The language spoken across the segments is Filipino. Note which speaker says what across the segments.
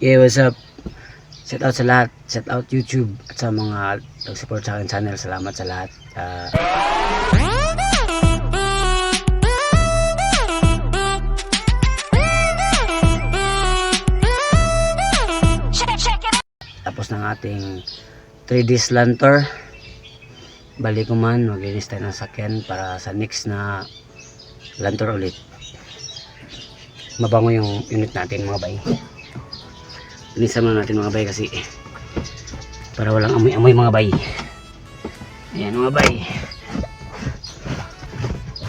Speaker 1: Yeah, what's up? Shout out sa lahat. Shout out YouTube at sa mga nag-support sa akin channel. Salamat sa lahat. Ah, tapos ng ating 3D slanter. Balik ko man, maglinis tayo ng sakyan para sa next na lanter ulit. Mabango yung unit natin mga bay. Linisan muna natin mga bay kasi para walang amoy-amoy mga bay. Ayan mga bay.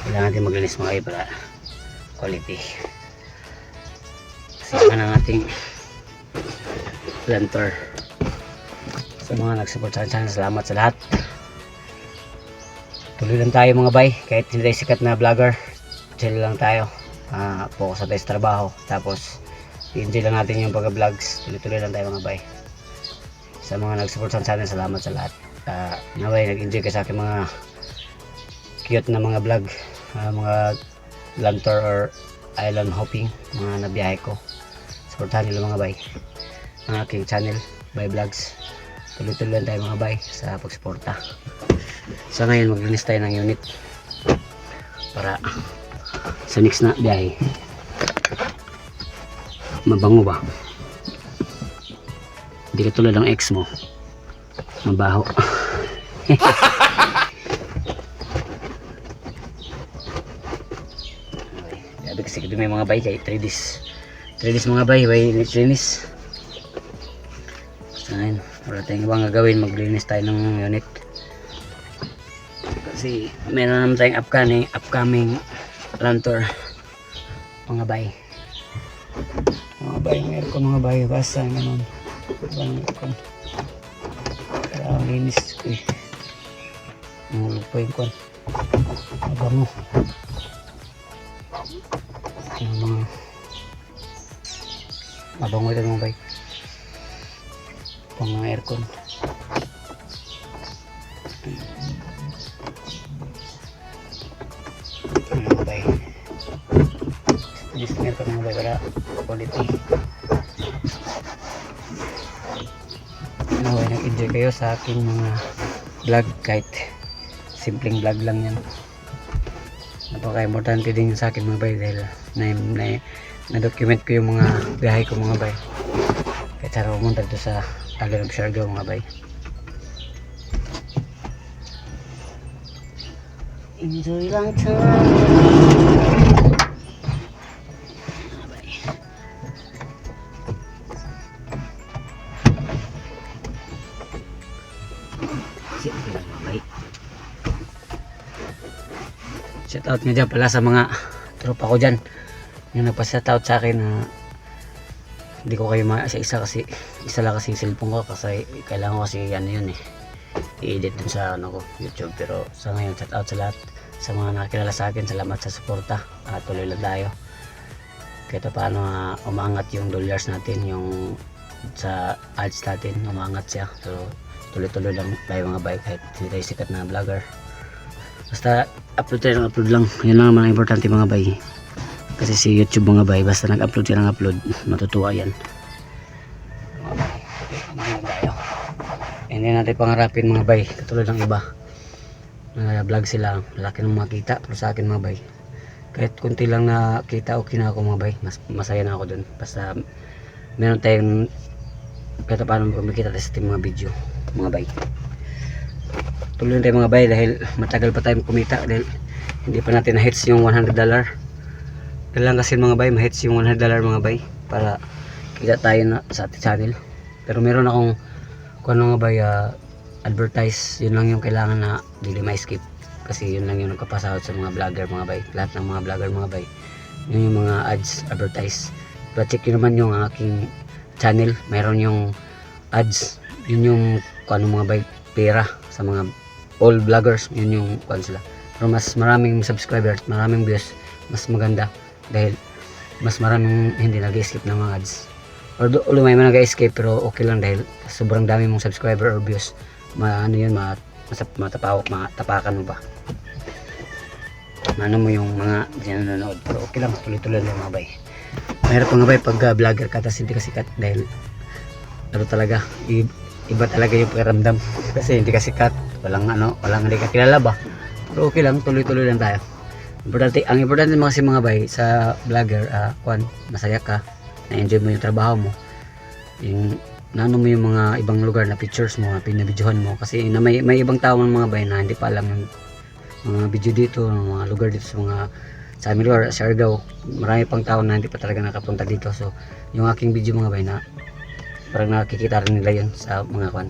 Speaker 1: Kailangan natin maglinis mga bay para quality. Kasi ng ating planter. Sa mga nag-support sa channel, salamat sa lahat. Tuloy lang tayo mga bay, kahit hindi tayo sikat na vlogger. Chill lang tayo. Ah, focus sa trabaho. Tapos, i-enjoy lang natin yung pag-vlogs. Tuloy-tuloy lang tayo mga bay. Sa mga nag-support sa channel, salamat sa lahat. Uh, naway, nag-enjoy ka sa aking mga cute na mga vlog. Ah, mga land tour or island hopping. Mga nabiyahe ko. Supportahan nila mga bay ang aking channel by vlogs tuloy-tuloy lang tayo mga bay sa pagsuporta sa ngayon maglinis tayo ng unit para sa next na biyahe mabango ba hindi ka tulad ng ex mo mabaho Sabi kasi kami mga bay kay 3Ds 3Ds mga bay, bay linis Ayan, wala tayong ibang gagawin, maglinis tayo ng unit. Kasi meron naman tayong upcoming, upcoming lantor. Mga bay. Bay, meron ko mga bay, basta ganun. Ibang aircon. Kaya ang linis ko eh. Mahulog pa yung kon. Mabango. Yung mga mabango ito mga bay pang aircon just aircon mga bay para quality naway nag enjoy kayo sa aking mga vlog? Kahit simpleng vlog lang yan. Napaka-importante din sa akin mga bay dahil na, na, na-document ko yung mga biyahe ko mga bay. Kahit sa pumunta dito sa Island of Siargao mga bay. Enjoy lang time bay shout out nga dyan pala sa mga tropa ko dyan. Yung nagpa-shout out sa akin na hindi ko kayo isa-isa kasi isa lang kasi cellphone ko kasi kailangan ko kasi ano yun eh i-edit dun sa ano ko YouTube. Pero sa ngayon shout out sa lahat. Sa mga nakakilala sa akin salamat sa suporta. At tuloy lang tayo. Kahit pa paano uh, umangat yung dollars natin yung sa ads natin umangat siya. So tuloy-tuloy lang tayo mga bike kahit hindi tayo sikat na vlogger. Basta upload tayo ng upload lang. Yun lang ang importante mga bay. Kasi si YouTube mga bay basta nag-upload ka ng upload matutuwa yan. Mga bay hindi natin pangarapin mga bay. Katulad ng iba na vlog sila. Malaki ng makita pero sa akin mga bay. Kahit kunti lang na kita okay na ako mga bay. Mas masaya na ako dun. Basta meron tayong kahit paano tayo sa ating mga video mga bay. Tuloy tayo mga bay dahil matagal pa tayong kumita dahil hindi pa natin na-hits yung 100 dollar. Kailangan kasi mga bay ma-hits yung 100 dollar mga bay para kita tayo na sa ating channel. Pero meron akong kung ano nga bay ah, advertise yun lang yung kailangan na hindi ma-skip. Kasi yun lang yung nagkapasahod sa mga vlogger mga bay. Lahat ng mga vlogger mga bay yun yung mga ads advertise. Pero check yun naman yung aking channel mayroon yung ads yun yung kung ano mga bay pera sa mga all vloggers. Yun yung kung sila. Pero mas maraming subscribers maraming views mas maganda. Dahil mas maraming hindi nag-skip ng mga ads. Although although may mga nag-escape pero okay lang dahil sobrang dami mong subscriber or views. Ma ano yun ma masap, matapawak matapakan mo ba? Ano mo yung mga nanonood? Pero okay lang tuloy-tuloy lang mga bay. Mahirap mga bay pag uh, vlogger ka tapos hindi ka sikat dahil ano talaga iba talaga yung pakiramdam. Kasi hindi ka sikat. Walang ano walang hindi ka kilala ba? Pero okay lang tuloy-tuloy lang tayo. Importante ang importante mga si mga bay sa vlogger ah kwan masaya ka. Na-enjoy mo yung trabaho mo. Yung nano mo yung mga ibang lugar na pictures mo na pinabidyohan mo. Kasi na may, may ibang tao ng mga bay na hindi pa alam yung mga video dito ng mga lugar dito sa mga sa amin lugar, sa Argao. Marami pang tao na hindi pa talaga nakapunta dito. So yung aking video mga bay na parang nakikita rin nila yun sa mga kwan.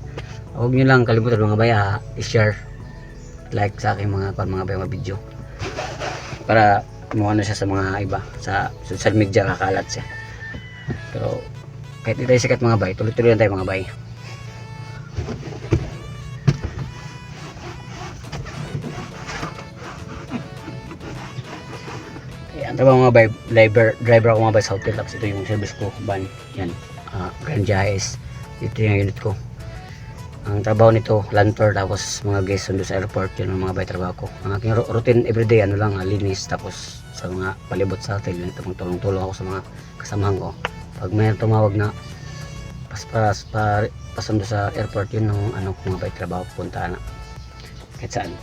Speaker 1: Huwag nyo lang kalimutan mga bay ah, i-share like sa aking mga kwan mga bay mga video. Para mukha na siya sa mga iba sa social media kakalat siya. Pero kahit di tayo sikat mga bay tuloy-tuloy lang tayo mga bay. Ang trabaho mga bay, driver, driver ako mga bay sa hotel tapos ito yung service ko, van, yan, uh, Grand Jais, ito yung unit ko. Ang trabaho nito, land tour tapos mga guests sundo sa airport, yun ang mga bay trabaho ko. Ang aking routine everyday, ano lang, ah, linis tapos sa mga palibot sa hotel, yun, tulong-tulong ako sa mga kasamahan ko. Pag may tumawag na pas pas pa, pasundo sa airport, yun ang ano, mga bay trabaho, punta na kahit saan.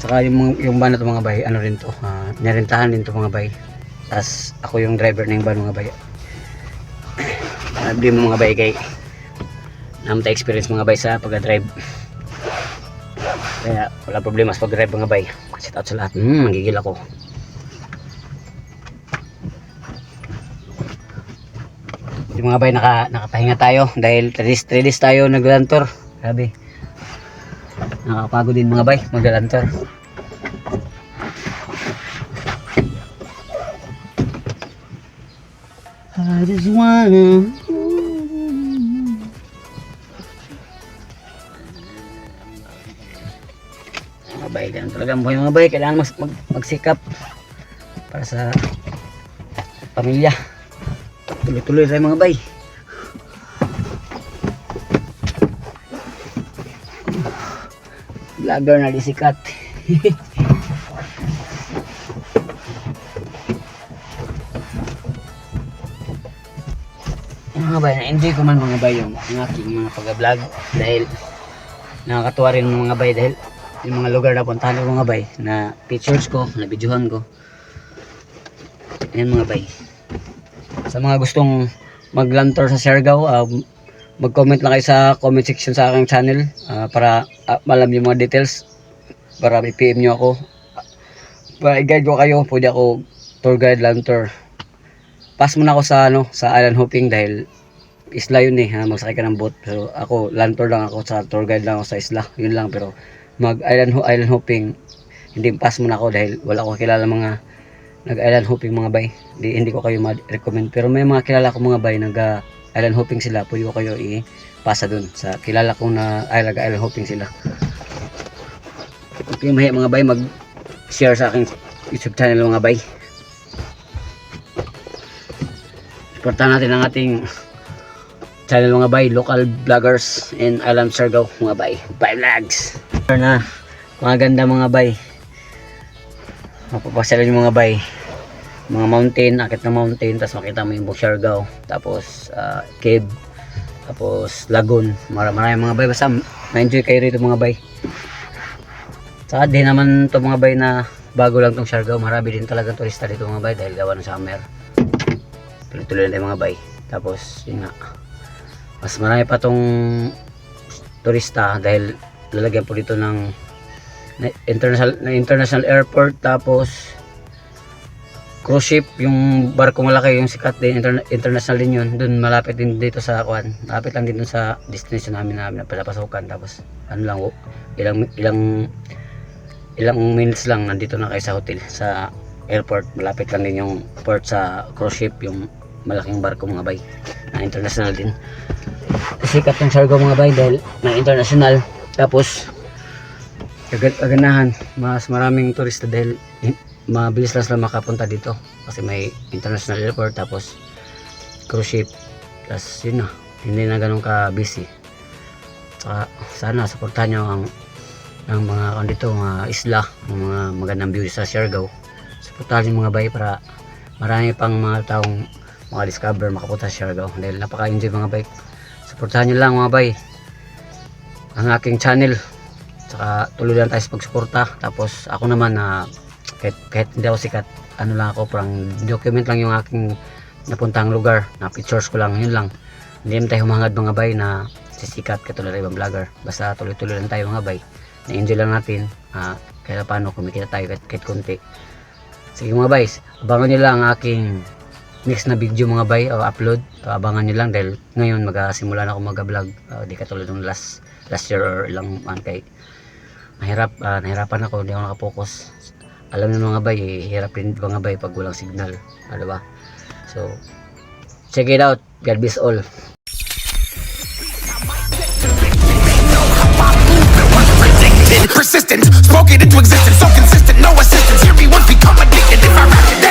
Speaker 1: Saka yung, yung van na mga bay, ano rin to, uh, nirentahan din to mga bay. Tapos ako yung driver ng van mga bay. Nabili mo mga bay kay naman tayo experience mga bay sa pag-drive. Kaya wala problema sa pag-drive mga bay. Sit out sa lahat. Hmm, magigil ako. Yung mga bay, naka, nakapahinga tayo dahil 3 days, 3 days tayo naglantor. Grabe. Nakakapagod din mga bay, maglantor. I just wanna bay, ganun talaga ang buhay mga bay, kailangan mas, mag, magsikap para sa pamilya. Tuloy-tuloy tayo mga bay. Vlogger na disikat. mga bay, na-enjoy ko man mga bay yung aking mga pag-vlog dahil nakakatuwa rin mga bay dahil yung mga lugar na puntahan ko mga bay na pictures ko, na videohan ko. Yan mga bay. Sa mga gustong maglantor sa Siargao uh, mag-comment lang kayo sa comment section sa aking channel ah, para ah, malam yung mga details. Para i-PM nyo ako. Para i-guide ko kayo pwede ako tour guide lantor. Pass muna ako sa ano sa island hopping dahil isla yun eh ha, magsakay ka ng boat. Pero ako lantor lang ako sa tour guide lang ako sa isla. Yun lang pero mag island island hopping. Hindi pass muna ako dahil wala ko kilala mga nag island hopping mga bay. Hindi, hindi ko kayo ma-recommend. Pero may mga kilala ko mga bay nag ah, island hopping sila. Ko kayo i-pasa dun sa kilala kong na ay nag island hopping sila. Okay mahiya mga bay mag share sa aking youtube channel mga bay. Suportahan natin ang ating channel mga bay, local vloggers in Alam Sargaw mga bay. Bay vlogs. Na mga ganda mga bay. Mapapasyalan yung mga bay. Mga mountain, akit ng mountain, tapos makita mo yung Siargao, tapos ah, cave, tapos lagoon. Mar marami mga bay. Basta ma-enjoy kayo rito mga bay. Saka di naman to mga bay na bago lang tong Siargao. Marami din talagang turista dito mga bay dahil gawa ng summer tuloy-tuloy tayo mga bay tapos yun nga mas marami pa tong turista dahil lalagyan po dito ng na international na international airport tapos cruise ship yung barko malaki yung sikat din interna- international din yun. Dun malapit din dito sa Kwan malapit lang din dun sa destination namin namin na pinapasukan. Tapos ano lang ilang ilang ilang minutes lang nandito na kayo sa hotel sa airport. Malapit lang din yung port sa cruise ship yung malaking barko mga bay na international din. Sikat yung Siargao mga bay dahil na international tapos agad aganahan mas maraming turista dahil mabilis lang sila makapunta dito kasi may international airport tapos cruise ship tapos yun na hindi na ganun ka busy saka sana supportahan nyo ang ang mga kan dito mga isla ang mga magandang view sa Siargao supportahan yung mga bay para marami pang mga taong maka-discover, makapunta sa Siargao. Dahil napaka-enjoy mga bay. Suportahan nyo lang mga bay. Ang aking channel. Tsaka tuloy lang tayo sa pagsuporta. Tapos ako naman na kahit, kahit hindi ako sikat, ano lang ako, parang document lang yung aking napuntang lugar. Na pictures ko lang, yun lang. Hindi naman tayo humangad mga bay na sisikat katulad ng ibang vlogger. Basta tuloy-tuloy lang tayo mga bay. Na-enjoy lang natin. Ah, kahit paano kumikita tayo kahit, kahit konti. Sige mga bay, abangan nyo lang ang aking next na video mga bay o upload. So, abangan nyo lang dahil ngayon magsimula na ako mag-vlog. Ah, di katulad ng last last year or ilang man kay mahirap, ah, nahirapan ako, hindi ako nakapokus. Alam niyo mga bay, eh, hirap rin mga bay pag walang signal. Ah, diba? So, check it out. God bless all.
Speaker 2: Persistent, spoken into existence, so consistent, no assistance. Hear me once become addicted. If I rap it,